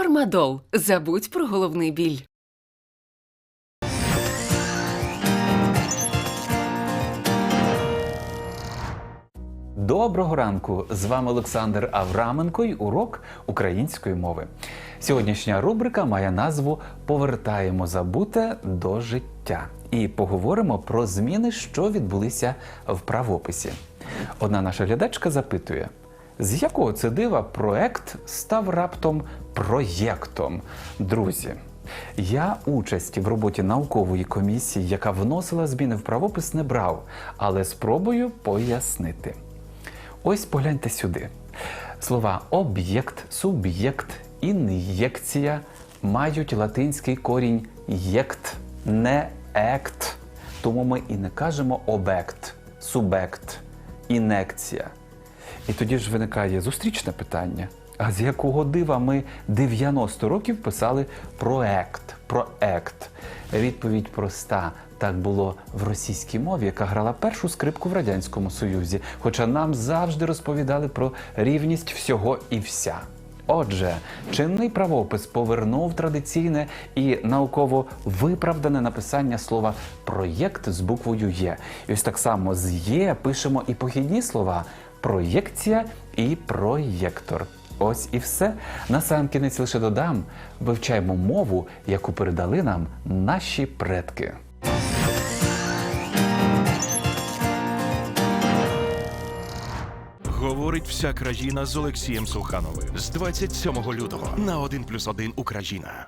Фармадол. Забудь про головний біль. Доброго ранку! З вами Олександр Авраменко і урок української мови. Сьогоднішня рубрика має назву Повертаємо забуте до життя і поговоримо про зміни, що відбулися в правописі. Одна наша глядачка запитує: з якого це дива проект став раптом проєктом? Друзі. Я участі в роботі наукової комісії, яка вносила зміни в правопис, не брав, але спробую пояснити. Ось погляньте сюди. Слова об'єкт, суб'єкт, ін'єкція мають латинський корінь єкт, не ект. Тому ми і не кажемо обект, субект, інекція. І тоді ж виникає зустрічне питання. А з якого дива ми 90 років писали проект, проект? Відповідь проста. Так було в російській мові, яка грала першу скрипку в радянському союзі. Хоча нам завжди розповідали про рівність всього і вся. Отже, чинний правопис повернув традиційне і науково виправдане написання слова проєкт з буквою Є. І ось так само з Є пишемо і похідні слова проєкція і проєктор. Ось і все. Насамкінець лише додам: вивчаємо мову, яку передали нам наші предки. Говорить вся країна з Олексієм Сухановим з 27 лютого на 1+,1 Україна.